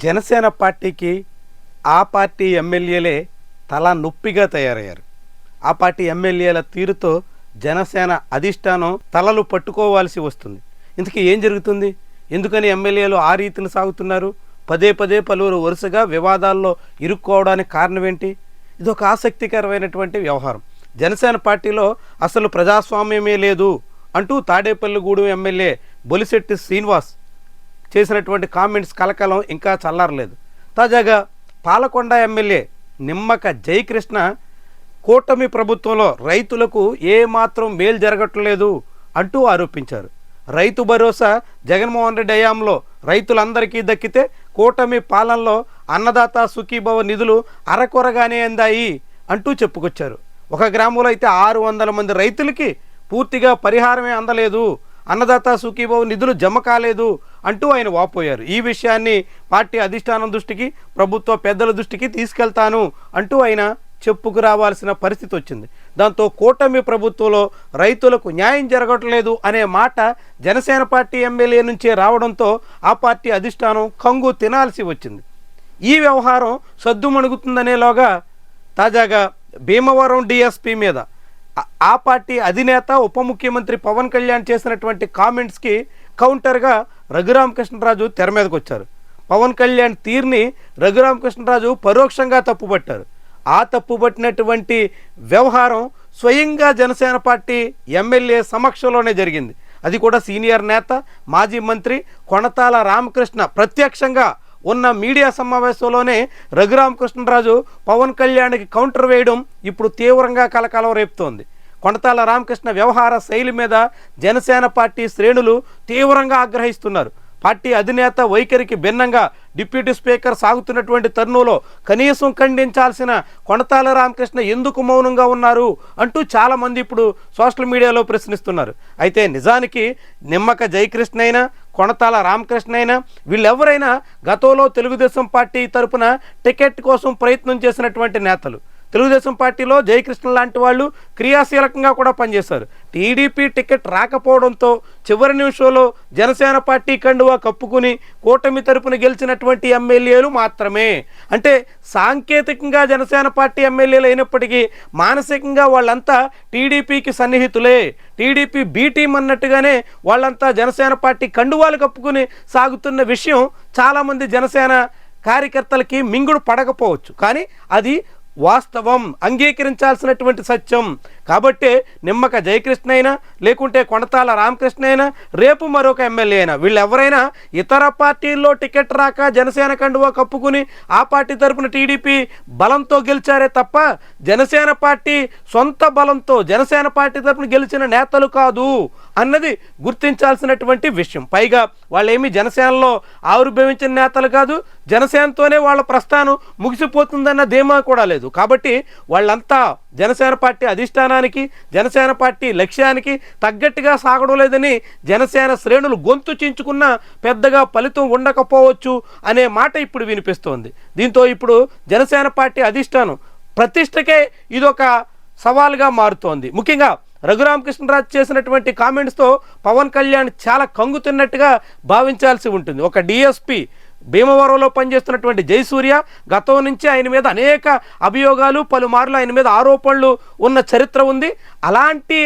జనసేన పార్టీకి ఆ పార్టీ ఎమ్మెల్యేలే తల నొప్పిగా తయారయ్యారు. ఆ పార్టీ ఎమ్మెల్యేల తీరుతో జనసేన అధిష్టానం తలలు పట్టుకోవాల్సి వస్తుంది. ఇంతకీ ఏం జరుగుతుంది? ఎందుకని ఎమ్మెల్యేలు ఆ రీతిని సాగుతున్నారు? పదే పదే పలువురు వరుసగా వివాదాల్లో ఇరుక్కోవడానికి కారణం ఏంటి ఇది ఒక ఆసక్తికరమైనటువంటి వ్యవహారం. జనసేన పార్టీలో అసలు ప్రజాస్వామ్యమే లేదు అంటూ తాడేపల్లిగూడెం ఎమ్మెల్యే బొలిశెట్టి శ్రీనివాస్ చేసినటువంటి కామెంట్స్ కలకలం ఇంకా చల్లారలేదు. తాజాగా పాలకొండ ఎమ్మెల్యే నిమ్మక జయకృష్ణ కూటమి ప్రభుత్వంలో రైతులకు ఏమాత్రం మేలు జరగట్లేదు అంటూ ఆరోపించారు. రైతు భరోసా జగన్మోహన్ రెడ్డి హయాంలో రైతులందరికీ దక్కితే కూటమి పాలనలో అన్నదాత సుఖీభవ నిధులు అరకొరగానే అందాయి అంటూ చెప్పుకొచ్చారు. ఒక గ్రామంలో అయితే ఆరు వందల మంది రైతులకి పూర్తిగా పరిహారమే అందలేదు. అన్నదాత సుఖీభవ నిధులు జమ కాలేదు అంటూ ఆయన వాపోయారు. ఈ విషయాన్ని పార్టీ అధిష్టానం దృష్టికి ప్రభుత్వ పెద్దల దృష్టికి తీసుకెళ్తాను అంటూ ఆయన చెప్పుకు రావాల్సిన పరిస్థితి వచ్చింది. దాంతో కూటమి ప్రభుత్వంలో రైతులకు న్యాయం జరగట్లేదు అనే మాట జనసేన పార్టీ ఎమ్మెల్యే నుంచే రావడంతో ఆ పార్టీ అధిష్టానం కంగు తినాల్సి వచ్చింది. ఈ వ్యవహారం సద్దుమణుగుతుందనేలోగా తాజాగా భీమవరం డిఎస్పి మీద ఆ పార్టీ అధినేత ఉప ముఖ్యమంత్రి పవన్ కళ్యాణ్ చేసినటువంటి కామెంట్స్కి కౌంటర్గా రఘురామకృష్ణరాజు తెర మీదకి వచ్చారు. పవన్ కళ్యాణ్ తీరుని రఘురామకృష్ణరాజు పరోక్షంగా తప్పుపట్టారు. ఆ తప్పుపట్టినటువంటి వ్యవహారం స్వయంగా జనసేన పార్టీ ఎమ్మెల్యే సమక్షంలోనే జరిగింది. అది కూడా సీనియర్ నేత మాజీ మంత్రి కొణతాల రామకృష్ణ ప్రత్యక్షంగా ఉన్న మీడియా సమావేశంలోనే రఘురామకృష్ణరాజు పవన్ కళ్యాణ్కి కౌంటర్ వేయడం ఇప్పుడు తీవ్రంగా కలకలం రేపుతోంది. కొణతాల రామకృష్ణ వ్యవహార శైలి మీద జనసేన పార్టీ శ్రేణులు తీవ్రంగా ఆగ్రహిస్తున్నారు. పార్టీ అధినేత వైఖరికి భిన్నంగా డిప్యూటీ స్పీకర్ సాగుతున్నటువంటి తరుణంలో కనీసం ఖండించాల్సిన కొణతాల రామకృష్ణ ఎందుకు మౌనంగా ఉన్నారు అంటూ చాలామంది ఇప్పుడు సోషల్ మీడియాలో ప్రశ్నిస్తున్నారు. అయితే నిజానికి నిమ్మక జయకృష్ణ అయినా కొణతాల రామకృష్ణ అయినా వీళ్ళెవరైనా గతంలో తెలుగుదేశం పార్టీ తరపున టికెట్ కోసం ప్రయత్నం చేసినటువంటి నేతలు. తెలుగుదేశం పార్టీలో జయకృష్ణ లాంటి వాళ్ళు క్రియాశీలకంగా కూడా పనిచేశారు. టీడీపీ టికెట్ రాకపోవడంతో చివరి నిమిషంలో జనసేన పార్టీ కండువా కప్పుకుని కూటమి తరపున గెలిచినటువంటి ఎమ్మెల్యేలు మాత్రమే. అంటే సాంకేతికంగా జనసేన పార్టీ ఎమ్మెల్యేలు అయినప్పటికీ మానసికంగా వాళ్ళంతా టీడీపీకి సన్నిహితులే. టీడీపీ బీ టీం అన్నట్టుగానే వాళ్ళంతా జనసేన పార్టీ కండువాలు కప్పుకుని సాగుతున్న విషయం చాలామంది జనసేన కార్యకర్తలకి మింగుడు పడకపోవచ్చు. కానీ అది వాస్తవం అంగీకరించాల్సినటువంటి సత్యం. కాబట్టే నిమ్మక జయకృష్ణ అయినా లేకుంటే కొణతాల రామకృష్ణ అయినా రేపు మరొక ఎమ్మెల్యే అయినా వీళ్ళెవరైనా ఇతర పార్టీల్లో టికెట్ రాక జనసేన కండువా కప్పుకుని ఆ పార్టీ తరపున టీడీపీ బలంతో గెలిచారే తప్ప జనసేన పార్టీ సొంత బలంతో జనసేన పార్టీ తరపున గెలిచిన నేతలు కాదు. అన్నది గుర్తించాల్సినటువంటి విషయం. పైగా వాళ్ళేమి జనసేనలో ఆవిర్భవించిన నేతలు కాదు జనసేనతోనే వాళ్ళ ప్రస్థానం ముగిసిపోతుందన్న ధీమా కూడా లేదు. కాబట్టి వాళ్ళంతా జనసేన పార్టీ అధిష్టానానికి జనసేన పార్టీ లక్ష్యానికి తగ్గట్టుగా సాగడం లేదని జనసేన శ్రేణులు గొంతు చించుకున్న పెద్దగా ఫలితం ఉండకపోవచ్చు అనే మాట ఇప్పుడు వినిపిస్తోంది. దీంతో ఇప్పుడు జనసేన పార్టీ అధిష్టానం ప్రతిష్టకే ఇదొక సవాల్గా మారుతోంది. ముఖ్యంగా రఘురామకృష్ణరాజు చేసినటువంటి కామెంట్స్తో పవన్ కళ్యాణ్ చాలా కంగుతున్నట్టుగా భావించాల్సి ఉంటుంది. ఒక డిఎస్పి భీమవరంలో పనిచేస్తున్నటువంటి జయసూర్య గతం నుంచి ఆయన మీద అనేక అభియోగాలు పలుమార్లు ఆయన మీద ఆరోపణలు ఉన్న చరిత్ర ఉంది. అలాంటి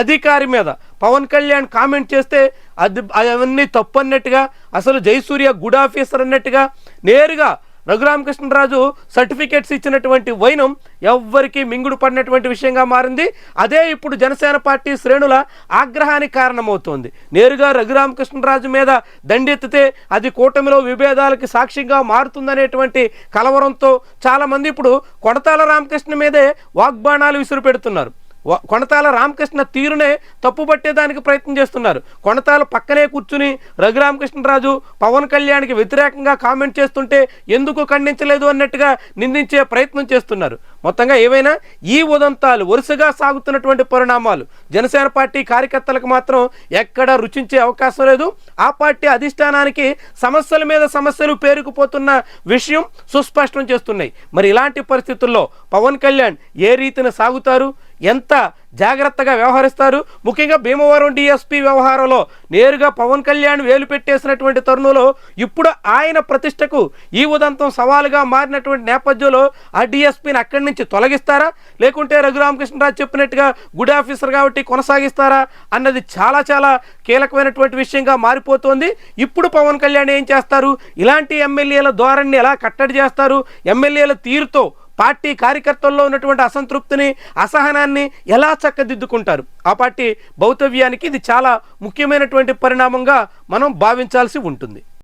అధికారి మీద పవన్ కళ్యాణ్ కామెంట్ చేస్తే అది అవన్నీ తప్పు అన్నట్టుగా అసలు జయసూర్య గుడ్ ఆఫీసర్ అన్నట్టుగా నేరుగా రఘురామకృష్ణరాజు సర్టిఫికేట్స్ ఇచ్చినటువంటి వైనం ఎవ్వరికి మింగుడు పడినటువంటి విషయంగా మారింది. అదే ఇప్పుడు జనసేన పార్టీ శ్రేణుల ఆగ్రహానికి కారణమవుతోంది. నేరుగా రఘురామకృష్ణరాజు మీద దండెత్తితే అది కూటమిలో విభేదాలకి సాక్ష్యంగా మారుతుందనేటువంటి కలవరంతో చాలామంది ఇప్పుడు కొడతాల రామకృష్ణ మీదే వాగ్బాణాలు విసురు పెడుతున్నారు కొనతాల కొణతాల రామకృష్ణ తీరునే తప్పుపట్టేదానికి ప్రయత్నం చేస్తున్నారు. కొణతాల పక్కనే కూర్చుని రఘురామకృష్ణరాజు పవన్ కళ్యాణ్కి వ్యతిరేకంగా కామెంట్ చేస్తుంటే ఎందుకు ఖండించలేదు అన్నట్టుగా నిందించే ప్రయత్నం చేస్తున్నారు. మొత్తంగా ఏవైనా ఈ ఉదంతాలు వరుసగా సాగుతున్నటువంటి పరిణామాలు జనసేన పార్టీ కార్యకర్తలకు మాత్రం ఎక్కడా రుచించే అవకాశం లేదు. ఆ పార్టీ అధిష్టానానికి సమస్యల మీద సమస్యలు పేరుకుపోతున్న విషయం సుస్పష్టం చేస్తున్నాయి. మరి ఇలాంటి పరిస్థితుల్లో పవన్ కళ్యాణ్ ఏ రీతిన సాగుతారు? ఎంత జాగ్రత్తగా వ్యవహరిస్తారు? ముఖ్యంగా భీమవరం డిఎస్పీ వ్యవహారంలో నేరుగా పవన్ కళ్యాణ్ వేలు పెట్టేసినటువంటి తరుణంలో ఇప్పుడు ఆయన ప్రతిష్టకు ఈ ఉదంతం సవాలుగా మారినటువంటి నేపథ్యంలో ఆ డిఎస్పీని అక్కడి నుంచి తొలగిస్తారా? లేకుంటే రఘురామకృష్ణరాజు చెప్పినట్టుగా గుడ్ ఆఫీసర్ కాబట్టి కొనసాగిస్తారా? అన్నది చాలా చాలా కీలకమైనటువంటి విషయంగా మారిపోతోంది. ఇప్పుడు పవన్ కళ్యాణ్ ఏం చేస్తారు? ఇలాంటి ఎమ్మెల్యేల ధోరణిని ఎలా కట్టడి చేస్తారు? ఎమ్మెల్యేల తీరుతో పార్టీ కార్యకర్తల్లో ఉన్నటువంటి అసంతృప్తిని అసహనాన్ని ఎలా చక్కదిద్దుకుంటారు? ఆ పార్టీ భౌతవ్యానికి ఇది చాలా ముఖ్యమైనటువంటి పరిణామంగా మనం భావించాల్సి ఉంటుంది.